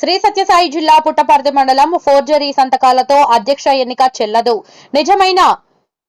శ్రీ సత్యసాయి జిల్లా పుట్టపర్తి మండలం ఫోర్జరీ సంతకాలతో అధ్యక్ష ఎన్నిక చెల్లదు. నిజమైన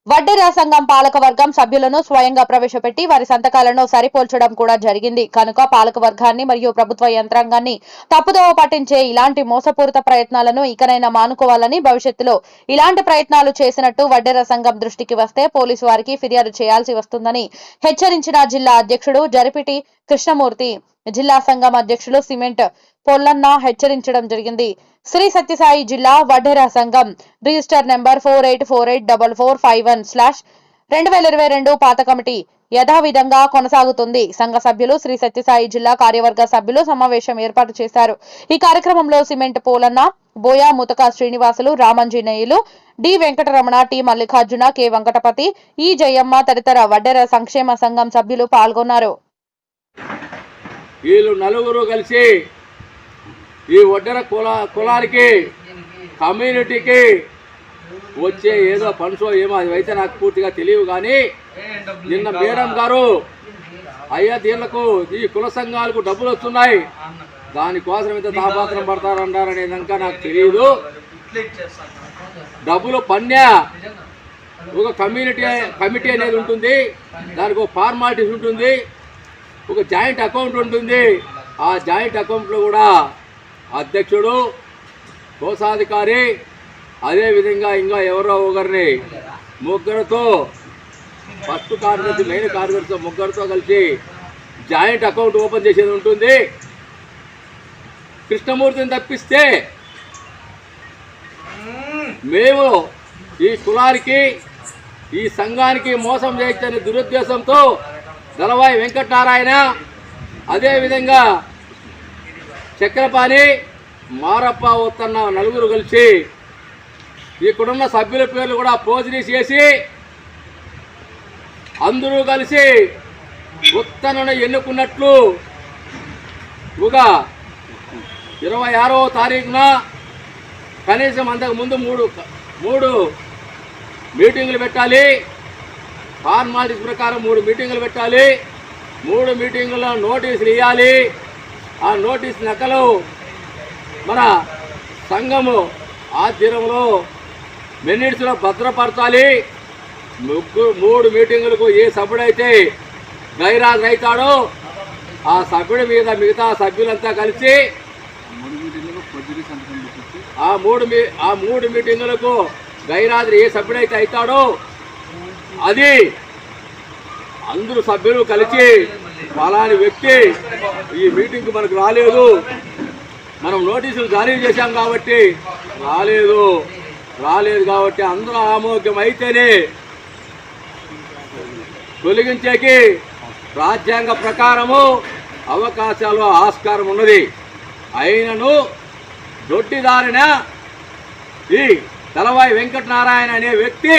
వడ్డెరా సంఘం పాలకవర్గం సభ్యులను స్వయంగా ప్రవేశపెట్టి వారి సంతకాలను సరిపోల్చడం కూడా జరిగింది. కనుక పాలకవర్గాన్ని మరియు ప్రభుత్వ యంత్రాంగాన్ని తప్పుదోవ పట్టించే ఇలాంటి మోసపూరిత ప్రయత్నాలను ఇకనైనా మానుకోవాలని భవిష్యత్తులో ఇలాంటి ప్రయత్నాలు చేసినట్టు వడ్డెర సంఘం దృష్టికి వస్తే పోలీసు వారికి ఫిర్యాదు చేయాల్సి వస్తుందని హెచ్చరించిన జిల్లా అధ్యక్షుడు జరిపిటి కృష్ణమూర్తి. జిల్లా సంఘం అధ్యక్షులు సిమెంట్ పొల్లన్న హెచ్చరించడం జరిగింది. శ్రీ సత్యసాయి జిల్లా వడ్డెర సంఘం register number four eight four eight double four five one slash రెండు వేల ఇరవై రెండు పాత కమిటీ యథావిధంగా కొనసాగుతుంది. సంఘ సభ్యులు శ్రీ సత్యసాయి జిల్లా కార్యవర్గ సభ్యులు సమావేశం ఏర్పాటు చేశారు. ఈ కార్యక్రమంలో cement Polanna Boya Muthaka Srinivasulu Ramanjaneyulu D Venkataramana T Mallikarjuna K Venkatapathi E Jayamma తదితర వడ్డెర సంక్షేమ సంఘం సభ్యులు పాల్గొన్నారు. వీళ్ళు నలుగురు కలిసి ఈ ఒడ్డర కుల కులానికి కమ్యూనిటీకి వచ్చే ఏదో ఫండ్స్ ఏమో అది అయితే నాకు పూర్తిగా తెలియవు కానీ నిన్న మేడం గారు అయ్యా దీళ్ళకు ఈ కుల సంఘాలకు డబ్బులు వస్తున్నాయి. దానికోసం ఇంత తాపాత్రం పడతారన్నారనే ఇంకా నాకు తెలియదు. డబ్బులు పన్యా. ఒక కమ్యూనిటీ కమిటీ అనేది ఉంటుంది. దానికి ఒక ఫార్మాలిటీస్ ఉంటుంది. ఒక జాయింట్ అకౌంట్ ఉంటుంది. ఆ జాయింట్ అకౌంట్లో కూడా అధ్యక్షుడు కోశాధికారి అదేవిధంగా ఇంకా ఎవరో ఒకరిని ముగ్గురితో ఫస్ట్ కార్యదర్శి మెయిన్ కార్యదర్శితో ముగ్గురితో కలిసి జాయింట్ అకౌంట్ ఓపెన్ చేసేది ఉంటుంది. కృష్ణమూర్తిని తప్పిస్తే మేము ఈ కులానికి ఈ సంఘానికి మోసం చేయొచ్చనే దురుద్దేశంతో దళవాయి వెంకటనారాయణ అదేవిధంగా చక్రపాణి మారప్ప ఉత్తన్న నలుగురు కలిసి ఇక్కడున్న సభ్యుల పేర్లు కూడా పోజరీ చేసి అందరూ కలిసి ఉత్తనను ఎన్నుకున్నట్లు ఒక ఇరవై ఆరవ తారీఖున కనీసం అంతకు ముందు మూడు మూడు మీటింగులు పెట్టాలి. ఫార్మాలిటీస్ ప్రకారం మూడు మీటింగులు పెట్టాలి. మూడు మీటింగుల్లో నోటీసులు ఇవ్వాలి ఆ నోటీస్ నకలు మన సంఘము ఆధ్వర్యంలో మినిట్స్లో భద్రపరచాలి. ముగ్గురు మూడు మీటింగులకు ఏ సభ్యుడైతే గైరాజు అవుతాడో ఆ సభ్యుడి మీద మిగతా సభ్యులంతా కలిసి ఆ మూడు ఆ మూడు మీటింగులకు గైరాజు ఏ సభ్యుడైతే అవుతాడో అది అందరూ సభ్యులు కలిసి ఫలాని వ్యక్తి ఈ మీటింగ్కి మనకు రాలేదు. మనం నోటీసులు జారీ చేశాం కాబట్టి రాలేదు. రాలేదు కాబట్టి అందరూ ఆమోగ్యం అయితేనే తొలగించేకి రాజ్యాంగ ప్రకారము అవకాశాలు ఆస్కారం ఉన్నది. అయినను దొడ్డిదారిన ఈ తలవాయి వెంకటనారాయణ అనే వ్యక్తి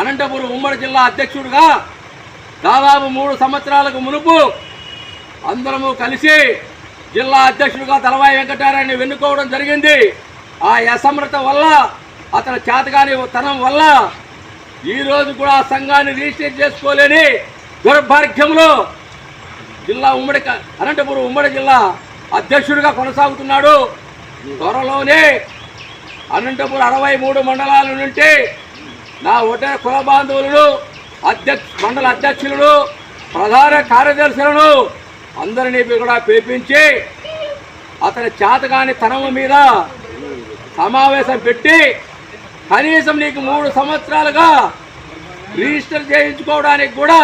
అనంతపురం ఉమ్మడి జిల్లా అధ్యక్షుడిగా దాదాపు మూడు సంవత్సరాలకు మునుపు అందరము కలిసి జిల్లా అధ్యక్షుడిగా తలవాయి వెంకటారాయణని వెన్నుకోవడం జరిగింది. ఆ అసమర్థత వల్ల అతని చేతగాని తనం వల్ల ఈరోజు కూడా ఆ సంఘాన్ని రిజిస్టర్ చేసుకోలేని దుర్భాగ్యంలో జిల్లా ఉమ్మడి అనంతపురం ఉమ్మడి జిల్లా అధ్యక్షుడిగా కొనసాగుతున్నాడు. త్వరలోనే అనంతపురం అరవై మూడు మండలాల నుండి నా ఒటే కుల బాంధవులను అధ్యక్ష మండల అధ్యక్షులను ప్రధాన కార్యదర్శులను అందరినీ కూడా పిలిపించి అతని చేతగాని తనము మీద సమావేశం పెట్టి కనీసం నీకు మూడు సంవత్సరాలుగా రిజిస్టర్ చేయించుకోవడానికి కూడా